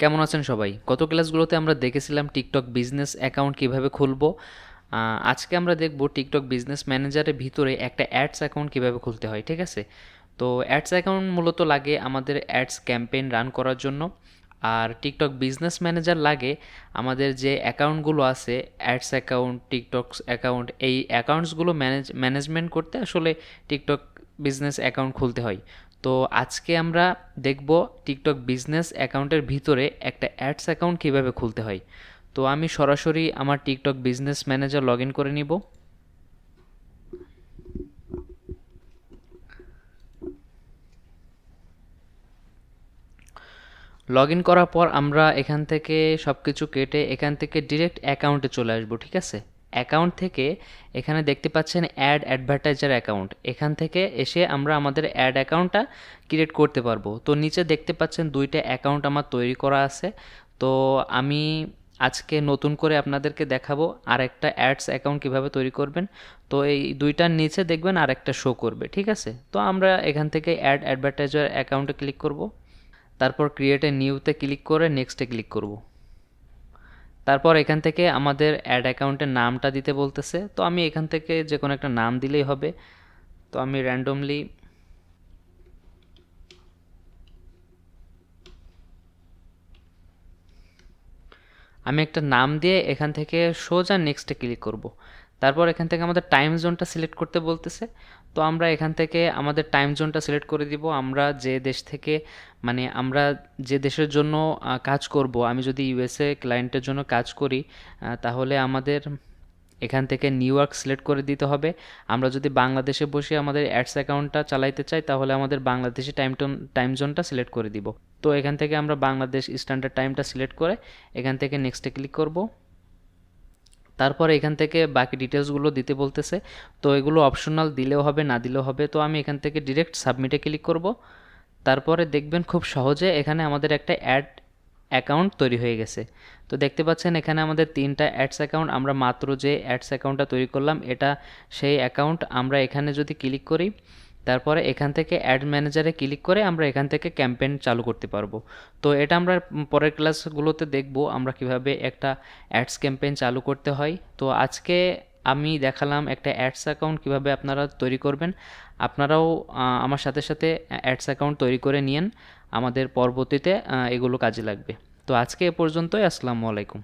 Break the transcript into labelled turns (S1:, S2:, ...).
S1: কেমন আছেন সবাই? গত ক্লাসগুলোতে আমরা দেখেছিলাম টিকটক বিজনেস অ্যাকাউন্ট কীভাবে খুলবো। আজকে আমরা দেখব টিকটক বিজনেস ম্যানেজারের ভিতরে একটা অ্যাডস অ্যাকাউন্ট কীভাবে খুলতে হয়, ঠিক আছে? তো অ্যাডস অ্যাকাউন্ট মূলত লাগে আমাদের অ্যাডস ক্যাম্পেইন রান করার জন্য। আর টিকটক বিজনেস ম্যানেজার লাগে আমাদের যে অ্যাকাউন্টগুলো আছে, অ্যাডস অ্যাকাউন্ট, টিকটক অ্যাকাউন্ট, এই অ্যাকাউন্টসগুলো ম্যানেজ, ম্যানেজমেন্ট করতে আসলে টিকটক বিজনেস অ্যাকাউন্ট খুলতে হয়। তো আজকে আমরা দেখব টিকটক বিজনেস অ্যাকাউন্টের ভিতরে একটা অ্যাডস অ্যাকাউন্ট কীভাবে খুলতে হয়। তো আমি সরাসরি আমার TikTok business manager log in করে নিব। লগ ইন করার পর আমরা এখান থেকে সব কিছু কেটে এখান থেকে ডিরেক্ট অ্যাকাউন্টে চলে আসব, ঠিক আছে? অ্যাকাউন্ট থেকে এখানে দেখতে পাচ্ছেন অ্যাড অ্যাডভার্টাইজার অ্যাকাউন্ট। এখান থেকে এসে আমরা আমাদের অ্যাড অ্যাকাউন্টটা ক্রিয়েট করতে পারব। তো নিচে দেখতে পাচ্ছেন দুইটা অ্যাকাউন্ট আমার তৈরি করা আছে। তো আমি আজকে নতুন করে আপনাদেরকে দেখাবো আর একটা অ্যাডস অ্যাকাউন্ট কীভাবে তৈরি করবেন। তো এই দুইটার নিচে দেখবেন আর একটা শো করবে, ঠিক আছে? তো আমরা এখান থেকে অ্যাড অ্যাডভার্টাইজার অ্যাকাউন্টে ক্লিক করব। তারপর ক্রিয়েট নিউতে ক্লিক করে নেক্সটে ক্লিক করব। তারপর এখান থেকে আমাদের অ্যাড অ্যাকাউন্টের নামটা দিতে বলতেছে। তো আমি এখান থেকে যে কোনো একটা নাম দিলেই হবে। তো আমি র্যান্ডমলি আমি একটা নাম দিয়ে এখান থেকে সোজা নেক্সটে ক্লিক করব। তারপর এখান থেকে আমাদের টাইম জোনটা সিলেক্ট করতে বলতেছে। তো আমরা এখান থেকে আমাদের টাইম জোনটা সিলেক্ট করে দিব। আমরা যে দেশ থেকে মানে আমরা যে দেশের জন্য কাজ করব, আমি যদি ইউএসএ ক্লায়েন্টের জন্য কাজ করি তাহলে আমাদের এখান থেকে নিউ ইয়র্ক সিলেক্ট করে দিতে হবে। আমরা যদি বাংলাদেশে বসে আমাদের অ্যাডস অ্যাকাউন্টটা চালাইতে চাই, তাহলে আমাদের বাংলাদেশি টাইম টাইম জোনটা সিলেক্ট করে দিব। তো এখান থেকে আমরা বাংলাদেশ স্ট্যান্ডার্ড টাইমটা সিলেক্ট করে এখান থেকে নেক্সটে ক্লিক করব। তারপরে এখান থেকে বাকি ডিটেলসগুলো দিতে বলতেছে। তো এগুলো অপশনাল দিলেও হবে, না দিলেও হবে। তো আমি এখান থেকে ডিরেক্ট সাবমিটে ক্লিক করব। তারপরে দেখবেন খুব সহজে এখানে আমাদের একটা অ্যাড অ্যাকাউন্ট তৈরি হয়ে গেছে। তো দেখতে পাচ্ছেন এখানে আমাদের তিনটা অ্যাডস অ্যাকাউন্ট, আমরা মাত্র যে অ্যাডস অ্যাকাউন্টটা তৈরি করলাম, এটা সেই অ্যাকাউন্ট আমরা এখানে যদি ক্লিক করি, তারপরে এখান থেকে অ্যাড ম্যানেজারে ক্লিক করে আমরা এখান থেকে ক্যাম্পেইন চালু করতে পারব। তো এটা আমরা পরের ক্লাসগুলোতে দেখব আমরা কীভাবে একটা অ্যাডস ক্যাম্পেইন চালু করতে হয়। তো আজকে আমি দেখালাম একটা অ্যাডস অ্যাকাউন্ট কীভাবে আপনারা তৈরি করবেন। আপনারাও আমার সাথে সাথে অ্যাডস অ্যাকাউন্ট তৈরি করে নিয়েন। আমাদের পরবর্তীতে এগুলো কাজে লাগবে। তো আজকে এ পর্যন্তই আসসালামু আলাইকুম।